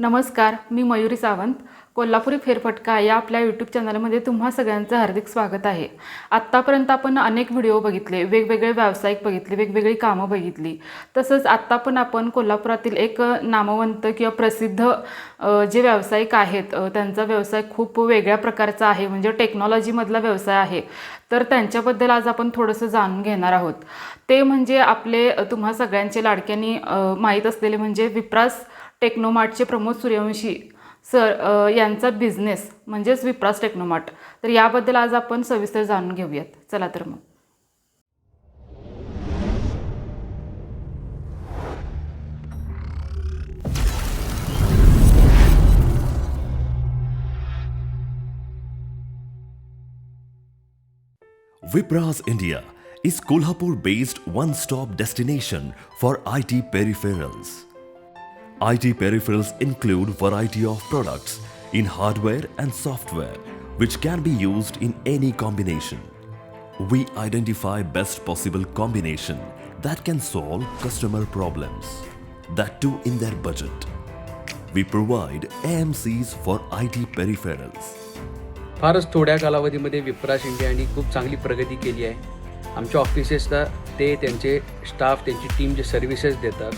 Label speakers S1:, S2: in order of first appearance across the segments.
S1: नमस्कार मी मयुरी सावंत. कोल्हापुरी फेरफटका या आपल्या यूट्यूब चॅनलमध्ये तुम्हा सगळ्यांचं हार्दिक स्वागत आहे. आत्तापर्यंत आपण अनेक व्हिडिओ बघितले वेगवेगळे व्यावसायिक बघितले वेगवेगळी कामं बघितली. तसंच आत्ता पण आपण कोल्हापुरातील एक नामवंत किंवा प्रसिद्ध जे व्यावसायिक आहेत त्यांचा व्यवसाय खूप वेगळ्या प्रकारचा आहे म्हणजे टेक्नॉलॉजीमधला व्यवसाय आहे. तर त्यांच्याबद्दल आज आपण थोडंसं जाणून घेणार आहोत. ते म्हणजे आपले तुम्हा सगळ्यांचे लाडक्यांनी माहीत असलेले म्हणजे विप्रास टेक्नोमार्टचे प्रमोद सूर्यवंशी सर यांचा बिझनेस म्हणजेच विप्रास टेक्नोमार्ट. तर याबद्दल आज आपण सविस्तर जाणून घेऊयात. चला तर मग.
S2: Vipras India is Kolhapur based one stop destination for IT peripherals. IT peripherals include variety of products in hardware and software which can be used in any combination. We identify best possible combination that can solve customer problems, that too in their budget. We provide AMCs for IT peripherals.
S3: फारच थोड्या कालावधीमध्ये विप्राश इंडियाने खूप चांगली प्रगती केली आहे आमच्या ऑफिसेसला ते त्यांचे स्टाफ त्यांची टीम जे सर्व्हिसेस देतात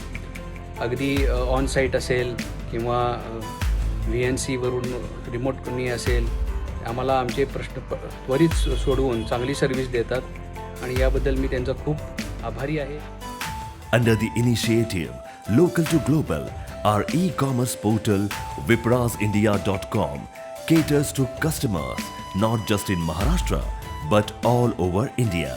S3: अगदी ऑन साईट असेल किंवा व्ही एन सीवरून रिमोट कोणी असेल आम्हाला आमचे प्रश्न त्वरित सोडवून चांगली सर्व्हिस देतात आणि याबद्दल मी त्यांचा खूप आभारी आहे
S2: Under the initiative Local to Global, our e-commerce portal viprasindia.com caters to customers not just in Maharashtra but all over India.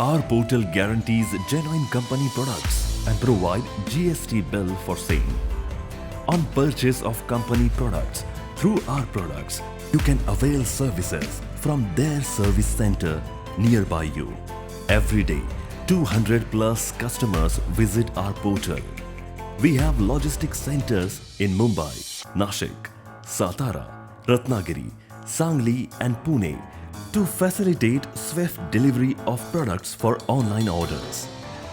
S2: Our portal guarantees genuine company products and provide GST bill for sale. On purchase of company products through our products, you can avail services from their service center nearby you. Every day, 200 plus customers visit our portal. We have logistics centers in Mumbai, Nashik, Satara, Ratnagiri, Sangli, and Pune to facilitate swift delivery of products for online orders.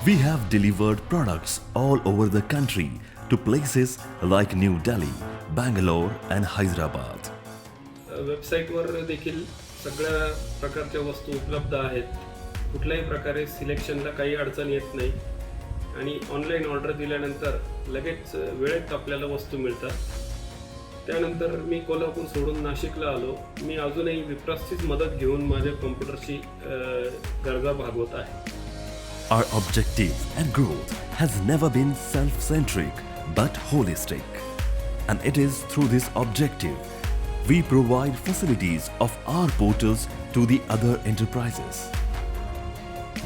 S2: We have delivered products all over the country to places like New Delhi, Bangalore, and Hyderabad.
S4: वेबसाईटवर देखील सगळ्या प्रकारच्या वस्तू उपलब्ध आहेत कुठल्याही प्रकारे सिलेक्शनला काही अडचण येत नाही आणि ऑनलाईन ऑर्डर दिल्यानंतर लगेच वेळेत आपल्याला वस्तू मिळतात त्यानंतर मी कोल्हापूर सोडून नाशिकला आलो मी अजूनही विप्रासचीच मदत घेऊन माझ्या कॉम्प्युटरची अ, गरजा भागवत आहे
S2: Our objective and growth has never been self centric but holistic. And it is through this objective we provide facilities of our portals to the other enterprises.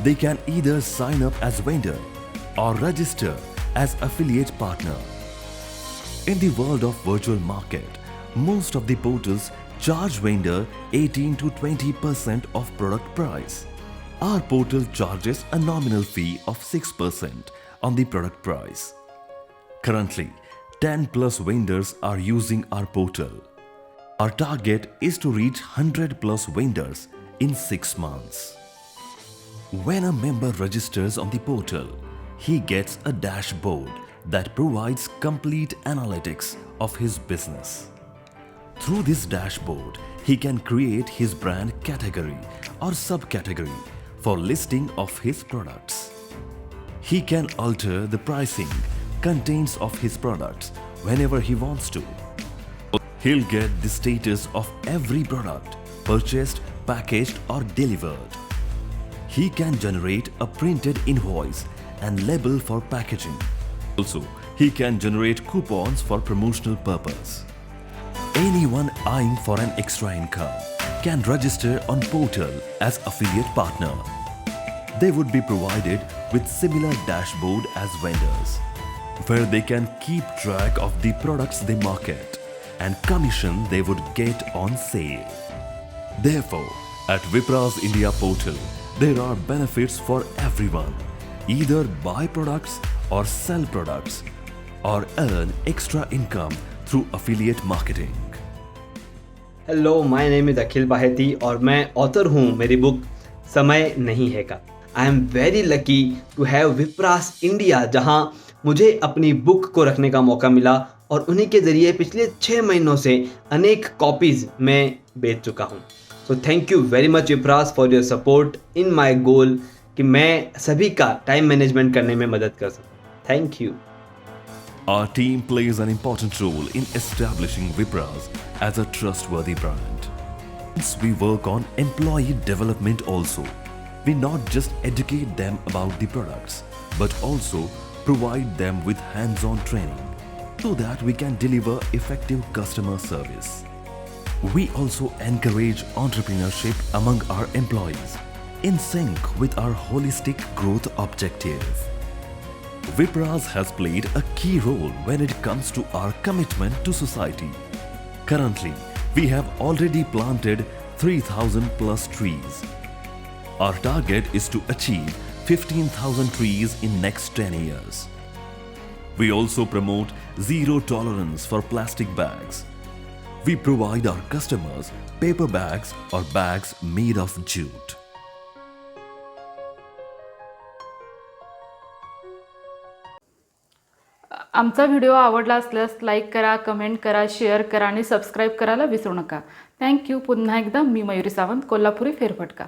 S2: They can either sign up as vendor or register as affiliate partner. In the world of virtual market, most of the portals charge vendor 18 to 20% of product price. Our portal charges a nominal fee of 6% on the product price. Currently, 10 plus vendors are using our portal. Our target is to reach 100 plus vendors in 6 months. When a member registers on the portal, he gets a dashboard that provides complete analytics of his business. Through this dashboard, he can create his brand category or subcategory for listing of his products. He can alter the pricing, contents of his products whenever he wants to. He'll get the status of every product purchased, packaged, or delivered. He can generate a printed invoice and label for packaging. Also, he can generate coupons for promotional purpose. Anyone eyeing for an extra income can register on portal as affiliate partner. They would be provided with similar dashboard as vendors where they can keep track of the products they market and commission they would get on sale. Therefore, at Vipra's India portal, there are benefits for everyone. Either buy products or sell products or earn extra income through affiliate marketing.
S5: Hello my name is Akhil Baheti और मैं author हूँ। मेरी book समय नहीं है का। I am very lucky to have Vipras India जहाँ मुझे अपनी बुक को रखने का मौका मिला और उन्हीं के ज़रिए पिछले छः महीनों से अनेक कॉपीज़ मैं बेच चुका हूँ। So thank you very much Vipras for your support in my goal कि मैं सभी का टाइम मैनेजमेंट करने में मदद कर सकूँ। Thank you.
S2: Our team plays an important role in establishing Vipras as a trustworthy brand. We work on employee development also. We not just educate them about the products, but also provide them with hands-on training so that we can deliver effective customer service. We also encourage entrepreneurship among our employees in sync with our holistic growth objective. Vipras has played a key role when it comes to our commitment to society. Currently, we have already planted 3000 plus trees. Our target is to achieve 15,000 trees in next 10 years. We also promote zero tolerance for plastic bags. We provide our customers paper bags or bags made of jute.
S1: आमचा video आवडला असल्यास like करा comment करा share करा आणि subscribe करायला विसरू नका. थँक्यू पुन्हा एकदा मी मयुरी सावंत कोल्हापुरी फेरफटका.